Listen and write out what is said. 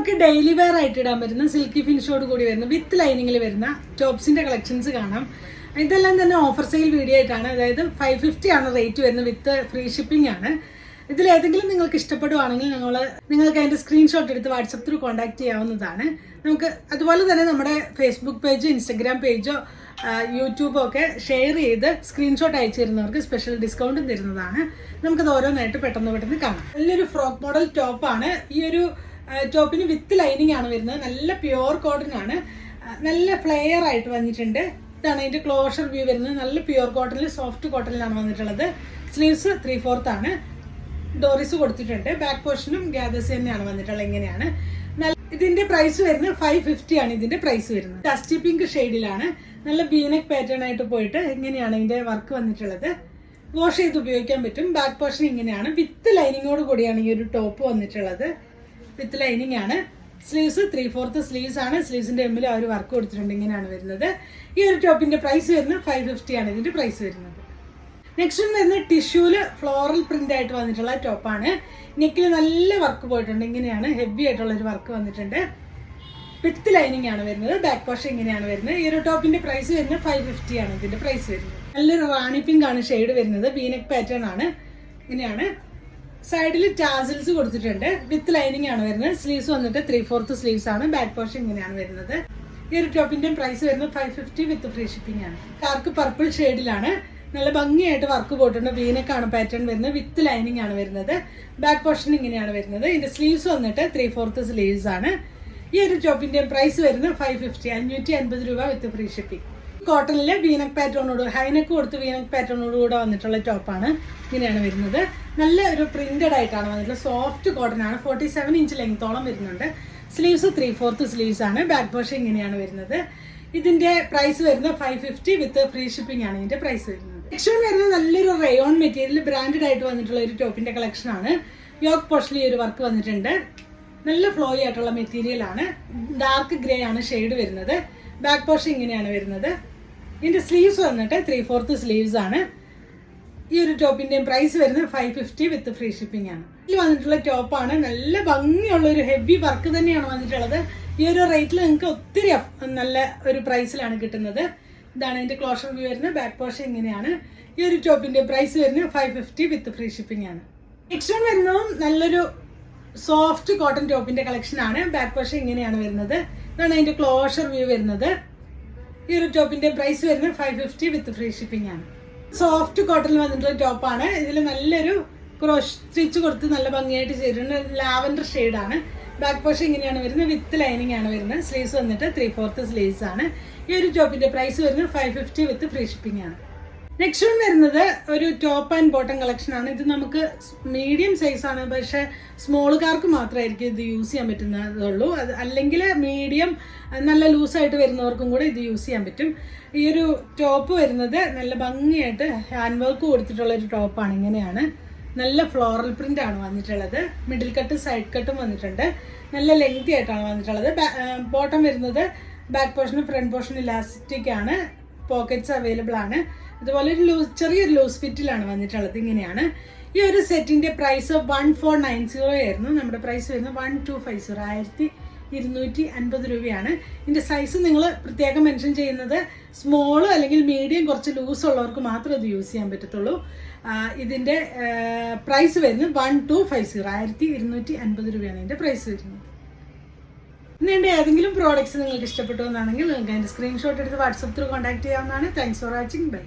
നമുക്ക് daily wear ആയിട്ട് ഇടാൻ പറ്റുന്ന സിൽക്കി ഫിനിഷോട് കൂടി വരുന്ന വിത്ത് ലൈനിങ്ങിൽ വരുന്ന ടോപ്സിന്റെ കളക്ഷൻസ് കാണാം. ഇതെല്ലാം തന്നെ ഓഫർ സെയിൽ വീഡിയോ ആയിട്ടാണ്. അതായത് ഫൈവ് ഫിഫ്റ്റി ആണ് റേറ്റ് വരുന്നത് വിത്ത് ഫ്രീ ഷിപ്പിംഗ് ആണ്. ഇതിൽ ഏതെങ്കിലും നിങ്ങൾക്ക് ഇഷ്ടപ്പെടുവാണെങ്കിൽ ഞങ്ങൾ നിങ്ങൾക്ക് അതിന്റെ സ്ക്രീൻഷോട്ട് എടുത്ത് വാട്സപ്പ് ത്രൂ കോൺടാക്ട് ചെയ്യാവുന്നതാണ്. നമുക്ക് അതുപോലെ തന്നെ നമ്മുടെ ഫേസ്ബുക്ക് പേജോ ഇൻസ്റ്റഗ്രാം പേജോ യൂട്യൂബോ ഒക്കെ ഷെയർ ചെയ്ത് സ്ക്രീൻഷോട്ട് അയച്ചു തരുന്നവർക്ക് സ്പെഷ്യൽ ഡിസ്കൗണ്ടും തരുന്നതാണ്. നമുക്കത് ഓരോന്നായിട്ട് പെട്ടെന്ന് പെട്ടെന്ന് കാണാം. നല്ലൊരു ഫ്രോക്ക് മോഡൽ ടോപ്പാണ് ഈ ഒരു ടോപ്പിന് വിത്ത് ലൈനിങ് ആണ് വരുന്നത്. നല്ല പ്യുവർ കോട്ടൺ ആണ്. നല്ല ഫ്ലെയർ ആയിട്ട് വന്നിട്ടുണ്ട്. ഇതാണ് അതിന്റെ ക്ലോഷർ വ്യൂ വരുന്നത്. നല്ല പ്യുവർ കോട്ടണിൽ സോഫ്റ്റ് കോട്ടണിലാണ് വന്നിട്ടുള്ളത്. സ്ലീവ്സ് ത്രീ ഫോർത്ത് ആണ്. ഡോറിസ് കൊടുത്തിട്ടുണ്ട്. ബാക്ക് പോർഷനും ഗ്യാദേഴ്സ് തന്നെയാണ് വന്നിട്ടുള്ളത്. നല്ല- ഇതിന്റെ പ്രൈസ് വരുന്നത് ഫൈവ് ഫിഫ്റ്റി ആണ് ഇതിന്റെ പ്രൈസ് വരുന്നത്. ഡസ്റ്റി പിങ്ക് ഷെയ്ഡിലാണ് നല്ല ബീനക് പാറ്റേൺ ആയിട്ട് പോയിട്ട് എങ്ങനെയാണ് ഇതിന്റെ വർക്ക് വന്നിട്ടുള്ളത്. വാഷ് ചെയ്ത് ഉപയോഗിക്കാൻ പറ്റും. ബാക്ക് പോർഷൻ ഇങ്ങനെയാണ്. വിത്ത് ലൈനിങ്ങോട് കൂടിയാണ് ഈ ഒരു ടോപ്പ് വന്നിട്ടുള്ളത്. വിത്ത് ലൈനിങ് ആണ്. സ്ലീവ്സ് ത്രീ ഫോർത്ത് സ്ലീവ്സ് ആണ്. സ്ലീവ്സിന്റെ എമ്മിൽ ആ ഒരു വർക്ക് കൊടുത്തിട്ടുണ്ട്. ഇങ്ങനെയാണ് വരുന്നത്. ഈ ഒരു ടോപ്പിന്റെ പ്രൈസ് വരുന്നത് ഫൈവ് ഫിഫ്റ്റി ആണ് ഇതിന്റെ പ്രൈസ് വരുന്നത്. നെക്സ്റ്റ് വരുന്ന ടിഷ്യൂൽ ഫ്ലോറൽ പ്രിന്റ് ആയിട്ട് വന്നിട്ടുള്ള ടോപ്പാണ് നെക്കിൽ നല്ല വർക്ക് പോയിട്ടുണ്ട്. ഇങ്ങനെയാണ് ഹെവി ആയിട്ടുള്ള ഒരു വർക്ക് വന്നിട്ടുണ്ട്. വിത്ത് ലൈനിങ് ആണ് വരുന്നത്. ബാക്ക് വാഷ് ഇങ്ങനെയാണ് വരുന്നത്. ഈ ഒരു ടോപ്പിന്റെ പ്രൈസ് വരുന്നത് ഫൈവ് ഫിഫ്റ്റി ആണ് ഇതിന്റെ പ്രൈസ് വരുന്നത്. നല്ലൊരു റാണി പിങ്ക് ആണ് ഷെയ്ഡ് വരുന്നത്. ബീനക് പാറ്റേൺ ആണ്. ഇങ്ങനെയാണ്. സൈഡിൽ ടാസിൽസ് കൊടുത്തിട്ടുണ്ട്. വിത്ത് ലൈനിങ് ആണ് വരുന്നത്. സ്ലീവ്സ് വന്നിട്ട് ത്രീ ഫോർത്ത് സ്ലീവ്സ് ആണ്. ബാക്ക് പോർഷൻ ഇങ്ങനെയാണ് വരുന്നത്. ഈ ഒരു ടോപ്പിന്റെ പ്രൈസ് വരുന്നത് five fifty with free shipping ആണ്. കാർക്ക് പർപ്പിൾ ഷെയ്ഡിലാണ് നല്ല ഭംഗിയായിട്ട് വർക്ക് പോയിട്ടുണ്ട്. വീനക്കാണ് പാറ്റേൺ വരുന്നത്. വിത്ത് ലൈനിങ് ആണ് വരുന്നത്. ബാക്ക് പോർഷൻ ഇങ്ങനെയാണ് വരുന്നത്. ഇതിന്റെ സ്ലീവ്സ് വന്നിട്ട് ത്രീ ഫോർത്ത് സ്ലീവ്സ് ആണ്. ഈ ഒരു ടോപ്പിന്റെ പ്രൈസ് വരുന്നത് ഫൈവ് ഫിഫ്റ്റി അഞ്ഞൂറ്റി അൻപത് രൂപ വിത്ത് ഫ്രീ ഷിപ്പിംഗ് കോട്ടണിലെ വീനക് പാറ്റേണോട് ഹൈനക്ക് കൊടുത്ത് വീനക് പാറ്റേണോട് കൂടെ വന്നിട്ടുള്ള ടോപ്പാണ് ഇങ്ങനെയാണ് വരുന്നത്. നല്ല ഒരു പ്രിന്റഡ് ആയിട്ടാണ് വന്നിട്ടുള്ളത്. സോഫ്റ്റ് കോട്ടൺ ആണ്. ഫോർട്ടി സെവൻ ഇഞ്ച് ലെങ്ത്തോളം വരുന്നുണ്ട്. സ്ലീവ്സ് ത്രീ ഫോർത്ത് സ്ലീവ്സ് ആണ്. ബാക്ക് പോർഷൻ ഇങ്ങനെയാണ് വരുന്നത്. ഇതിന്റെ പ്രൈസ് വരുന്നത് five fifty with free shipping ആണ് ഇതിന്റെ പ്രൈസ് വരുന്നത്. നെക്സ്റ്റ് വരുന്നത് നല്ലൊരു റയോൺ മെറ്റീരിയൽ ബ്രാൻഡഡ് ആയിട്ട് വന്നിട്ടുള്ള ഒരു ടോപ്പിന്റെ കളക്ഷൻ ആണ്. യോക്ക് പോഷലി ഈ ഒരു വർക്ക് വന്നിട്ടുണ്ട്. നല്ല ഫ്ലോയി ആയിട്ടുള്ള മെറ്റീരിയൽ ആണ്. ഡാർക്ക് ഗ്രേ ആണ് ഷെയ്ഡ് വരുന്നത്. ബാക്ക് പോർഷൻ ഇങ്ങനെയാണ് വരുന്നത്. ഇതിന്റെ സ്ലീവ്സ് വന്നിട്ട് ത്രീ ഫോർത്ത് സ്ലീവ്സ് ആണ്. ഈ ഒരു ടോപ്പിന്റെയും പ്രൈസ് വരുന്നത് five fifty with free shipping ആണ്. ഇതിൽ വന്നിട്ടുള്ള ടോപ്പാണ് നല്ല ഭംഗിയുള്ള ഒരു ഹെവി വർക്ക് തന്നെയാണ് വന്നിട്ടുള്ളത്. ഈ ഒരു റേറ്റിൽ നിങ്ങൾക്ക് ഒത്തിരി നല്ല ഒരു പ്രൈസിലാണ് കിട്ടുന്നത്. ഇതാണ് ഇതിന്റെ ക്ലോഷർ വ്യൂ വരുന്നത്. ബാക്ക് പോർഷൻ ഇങ്ങനെയാണ്. ഈ ഒരു ടോപ്പിന്റെ പ്രൈസ് വരുന്നത് five fifty with free shipping ആണ്. നെക്സ്റ്റ് വൺ വരുന്നതും നല്ലൊരു സോഫ്റ്റ് കോട്ടൺ ടോപ്പിന്റെ കളക്ഷൻ ആണ്. ബാക്ക് പോർഷൻ ഇങ്ങനെയാണ് വരുന്നത്. ഇതാണ് അതിന്റെ ക്ലോഷർ വ്യൂ വരുന്നത്. ഈ ഒരു ടോപ്പിന്റെ പ്രൈസ് വരുന്നത് five fifty with free shipping ആണ്. സോഫ്റ്റ് കോട്ടണിൽ വന്നിട്ടുള്ള ടോപ്പാണ് ഇതിൽ നല്ലൊരു ക്രോഷ് സ്റ്റിച്ച് കൊടുത്ത് നല്ല ഭംഗിയായിട്ട് ചെയ്തിട്ടുണ്ട്. ലാവൻഡർ ആണ്. ബാക്ക് പോർഷൻ ഇങ്ങനെയാണ് വരുന്നത്. വിത്ത് ലൈനിങ് ആണ് വരുന്നത്. സ്ലീവ്സ് വന്നിട്ട് ത്രീ ഫോർത്ത് സ്ലീവ്സ് ആണ്. ഈ ഒരു ടോപ്പിന്റെ പ്രൈസ് വരുന്നത് five fifty with free shipping ആണ്. നെക്സ്റ്റ് വൺ വരുന്നത് ഒരു ടോപ്പ് ആൻഡ് ബോട്ടം കളക്ഷൻ ആണ്. ഇത് നമുക്ക് മീഡിയം സൈസ് ആണ്. പക്ഷേ സ്മോളുകാർക്ക് മാത്രമായിരിക്കും ഇത് യൂസ് ചെയ്യാൻ പറ്റുന്നതുള്ളൂ. അത് അല്ലെങ്കിൽ മീഡിയം നല്ല ലൂസായിട്ട് വരുന്നവർക്കും കൂടെ ഇത് യൂസ് ചെയ്യാൻ പറ്റും. ഈ ഒരു ടോപ്പ് വരുന്നത് നല്ല ഭംഗിയായിട്ട് ഹാൻഡ് വർക്ക് കൊടുത്തിട്ടുള്ള ഒരു ടോപ്പാണ് ഇങ്ങനെയാണ്. നല്ല ഫ്ലോറൽ പ്രിന്റ് ആണ് വന്നിട്ടുള്ളത്. മിഡിൽ കട്ട് സൈഡ് കട്ടും വന്നിട്ടുണ്ട്. നല്ല ലെങ്തി ആയിട്ടാണ് വന്നിട്ടുള്ളത്. ബോട്ടം വരുന്നത് ബാക്ക് പോർഷനും ഫ്രണ്ട് പോർഷനും ഇലാസ്റ്റിക് ആണ്. പോക്കറ്റ്സ് അവൈലബിൾ ആണ്. അതുപോലെ ഒരു ലൂസ് ചെറിയൊരു ലൂസ് ഫിറ്റിലാണ് വന്നിട്ടുള്ളത്. ഇങ്ങനെയാണ്. ഈ ഒരു സെറ്റിന്റെ price one four nine zero ആയിരുന്നു. നമ്മുടെ പ്രൈസ് വരുന്നത് വൺ ടു ഫൈവ് സീറോ ആയിരത്തി ഇരുന്നൂറ്റി അൻപത് രൂപയാണ്. ഇതിന്റെ സൈസ് നിങ്ങൾ പ്രത്യേകം മെൻഷൻ ചെയ്യുന്നത് സ്മോൾ അല്ലെങ്കിൽ മീഡിയം കുറച്ച് ലൂസ് ഉള്ളവർക്ക് മാത്രമേ ഇത് യൂസ് ചെയ്യാൻ പറ്റത്തുള്ളൂ. ഇതിന്റെ പ്രൈസ് വരുന്നത് വൺ ടു ഫൈവ് സീറോ ആയിരത്തി ഇരുന്നൂറ്റി അൻപത് രൂപയാണ് ഇതിന്റെ പ്രൈസ് വരുന്നത്. ഇനി എന്റെ ഏതെങ്കിലും പ്രോഡക്റ്റ്സ് നിങ്ങൾക്ക് ഇഷ്ടപ്പെട്ടു എന്നാണെങ്കിൽ നിങ്ങൾക്ക് അതിന്റെ സ്ക്രീൻഷോട്ട് എടുത്ത് വാട്സപ്പ് ത്രൂ കോൺടാക്ട് ചെയ്യാവുന്നതാണ്. Thanks for watching bye